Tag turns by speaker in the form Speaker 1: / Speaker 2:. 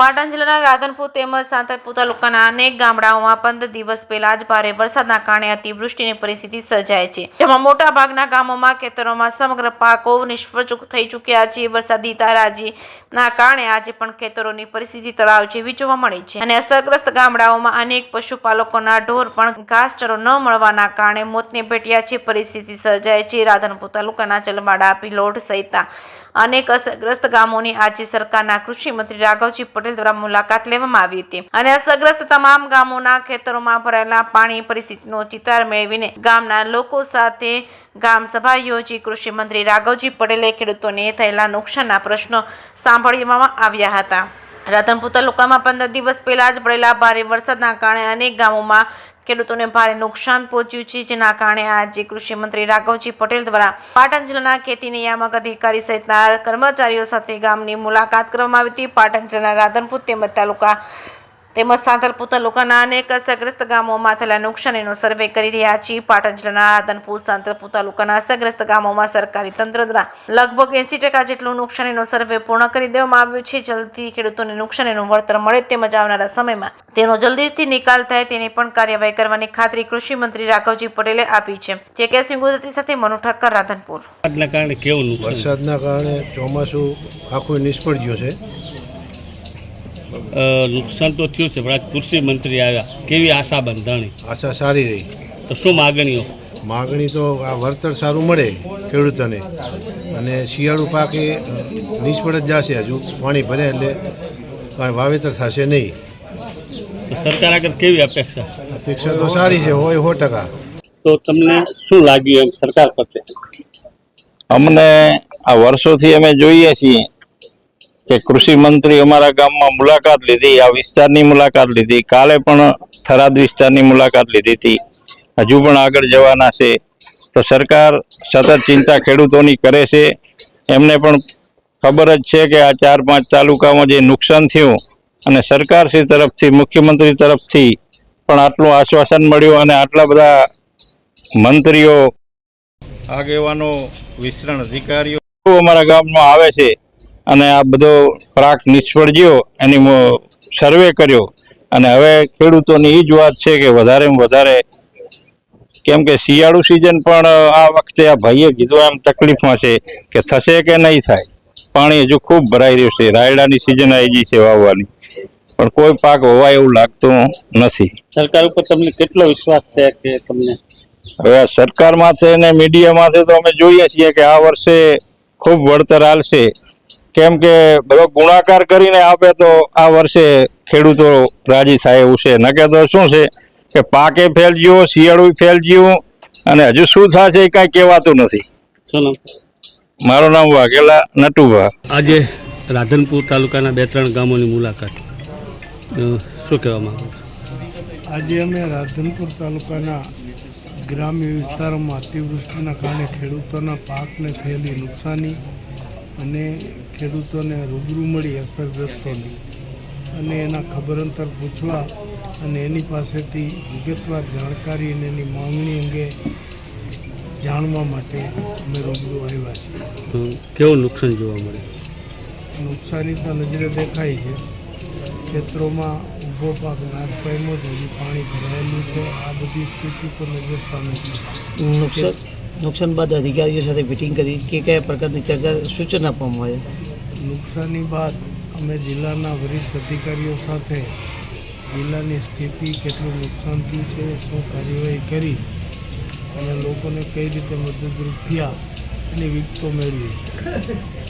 Speaker 1: પાટણ જિલ્લાના રાધનપુર તેમજ સાંતરપુર તાલુકાના અનેક ગામડાઓમાં પંદર દિવસ પહેલા જ ભારે વરસાદના કારણે અતિવૃષ્ટિની પરિસ્થિતિ સર્જાય છે. જેમાં મોટા ભાગના ગામોમાં, ખેતરોમાં સમગ્ર પાકો નિષ્ફળ થઈ ચૂક્યા છે. વરસાદી તારાજીના કારણે આજે પણ ખેતરોની પરિસ્થિતિ તળાવ જેવી જોવા મળી છે અને અસરગ્રસ્ત ગામડાઓમાં અનેક પશુપાલકોના ઢોર પણ ઘાસચારો ન મળવાના કારણે મોતને ભેટ્યા છે. પરિસ્થિતિ સર્જાય છે. રાધનપુર તાલુકાના ચલમાડા, પિલોડ સહિતના અનેક અસરગ્રસ્ત ગામોની આજે સરકારના કૃષિ મંત્રી રાઘવજી પટેલ દ્વારા મુલાકાત લેવામાં આવી હતી. અને અસરગ્રસ્ત તમામ ગામોના ખેતરોમાં ભરાયેલા પાણી પરિસ્થિતિનો ચિતાર મેળવીને ગામના લોકો સાથે ગામ સભા યોજી કૃષિ મંત્રી રાઘવજી પટેલે ખેડૂતોને થયેલા નુકસાનના પ્રશ્નો સાંભળવામાં આવ્યા હતા. રાધનપુર તાલુકામાં પંદર દિવસ પહેલા જ પડેલા ભારે વરસાદના કારણે અનેક ગામોમાં ખેડૂતોને ભારે નુકસાન પહોંચ્યું છે. જેના કારણે આજે કૃષિ મંત્રી રાઘવજી પટેલ દ્વારા પાટણ જિલ્લાના ખેતી નિયામક અધિકારી સહિતના કર્મચારીઓ સાથે ગામની મુલાકાત કરવામાં આવી હતી. પાટણ જિલ્લાના રાધનપુર તેમજ તાલુકા તેમજ સાંતલપુર લોકોના અનેક અસરગ્રસ્ત ગામોમાં થયેલા નુકસાનીનો સર્વે કરી રહ્યા છીએ. પાટણ જિલ્લાના રાધનપુર સાંતલપુર તાલુકાના અસરગ્રસ્ત ગામોમાં સરકારી તંત્ર દ્વારા લગભગ એંસી ટકા જેટલું નુકસાનીનો સર્વે પૂર્ણ કરી દેવામાં આવ્યું છે. જલ્દી ખેડૂતોને નુકસાનીનું વળતર મળે તેમજ આવનારા સમયમાં તેનો જલ્દીથી નિકાલ થાય તેની પણ કાર્યવાહી કરવાની ખાતરી કૃષિ મંત્રી રાઘવજી પટેલે આપી છે. જે કે સિંહ ગુજરાતી સાથે મનુ ઠક્કર રાધનપુર.
Speaker 2: વરસાદના કારણે કેવું
Speaker 3: વરસાદના કારણે ચોમાસું આખું નિષ્ફળ ગયું છે.
Speaker 2: નુકસાન તો થયું છે પણ આજ કૃષિ મંત્રી આવ્યા. કેવી આશા બંધાણી
Speaker 3: આશા સારી રહી.
Speaker 2: તો શું માગણીઓ?
Speaker 3: માગણી તો આ વળતર સારું મળે ખેડૂતોને. અને શિયાળુ પાક એ નિષ્ફળ જ જશે હજુ. પાણી ભરે એટલે કાંઈ વાવેતર થશે નહીં.
Speaker 2: સરકાર આગળ કેવી અપેક્ષા?
Speaker 3: અપેક્ષા તો સારી છે હોય સો ટકા.
Speaker 2: તો તમને શું લાગ્યું એમ સરકાર પ્રત્યે?
Speaker 4: અમને આ વર્ષોથી અમે જોઈએ છીએ. કે કૃષિ મંત્રી અમારા ગામમાં મુલાકાત લીધી, આ વિસ્તારની મુલાકાત લીધી. કાલે પણ થરાદ વિસ્તારની મુલાકાત લીધી હતી. હજુ પણ આગળ જવાના છે. તો સરકાર સતત ચિંતા ખેડૂતોની કરે છે. એમને પણ ખબર જ છે કે આ ચાર પાંચ તાલુકામાં જે નુકસાન થયું અને સરકારશ્રી તરફથી, મુખ્યમંત્રી તરફથી પણ આટલું આશ્વાસન મળ્યું અને આટલા બધા મંત્રીઓ, આગેવાનો, વિસ્તરણ અધિકારીઓ અમારા ગામમાં આવે છે. અને આ બધો પાક નિષ્ફળ ગયો એની સર્વે કર્યો. અને હવે ખેડૂતોની એ જ વાત છે કે વધારેમાં વધારે કેમ કે શિયાળુ સિઝન પણ આ વખતે આ ભાઈએ કીધું એમ તકલીફમાં છે કે થશે કે નહીં થાય. પાણી હજુ ખૂબ ભરાઈ રહ્યું છે. રાયડાની સિઝન આવી ગઈ છે વાવવાની. પણ કોઈ પાક હોવાય એવું લાગતું નથી.
Speaker 2: સરકાર ઉપર તમને કેટલો વિશ્વાસ છે કે તમને?
Speaker 4: હવે આ સરકારમાંથી અને મીડિયામાંથી તો અમે જોઈએ છીએ કે આ વર્ષે ખૂબ વળતર આલશે. કેમ કે બધો ગુણાકાર કરીને આપે તો આ વર્ષે ખેડૂતો રાજી થાય એવું છે. નકે તો શું છે કે પાકે ફેલ ગયો શિયાળું ફેલ ગયું અને હજુ શું થશે એ કાંઈ કહેવાતું નથી. મારું નામ વાઘેલા નટુભા.
Speaker 2: આજે રાધનપુર તાલુકાના બે ત્રણ ગામોની મુલાકાત. શું કહેવા માંગુ
Speaker 5: આજે અમે રાધનપુર તાલુકાના ગ્રામ્ય વિસ્તારોમાં અતિવૃષ્ટિના કારણે ખેડૂતોના પાકને થયેલી નુકસાની અને ખેડૂતોને રૂબરૂ મળી અસરગ્રસ્તોની. અને એના ખબર અંતર પૂછવા અને એની પાસેથી વિગતવાર જાણકારી અને એની માંગણી અંગે જાણવા માટે અમે રૂબરૂ આવ્યા છીએ.
Speaker 2: તો કેવું નુકસાન જોવા મળે?
Speaker 5: નુકસાની તો નજરે દેખાય છે. ખેતરોમાં ઊભો પાક નાશ પામ્યો છે હજી પાણી ભરાયેલું છે. આ બધી સ્થિતિ પર નજર સામે છે.
Speaker 6: નુકસાન બાદ અધિકારીઓ સાથે મિટિંગ કરી કે કયા પ્રકારની ચર્ચા સૂચન આપવામાં આવે?
Speaker 5: નુકસાની બાદ અમે જિલ્લાના વરિષ્ઠ અધિકારીઓ સાથે જિલ્લાની સ્થિતિ કેટલું નુકસાન થયું છે, શું કાર્યવાહી કરી અને લોકોને કઈ રીતે મદદરૂપ થયા એની વિગતો મેળવી.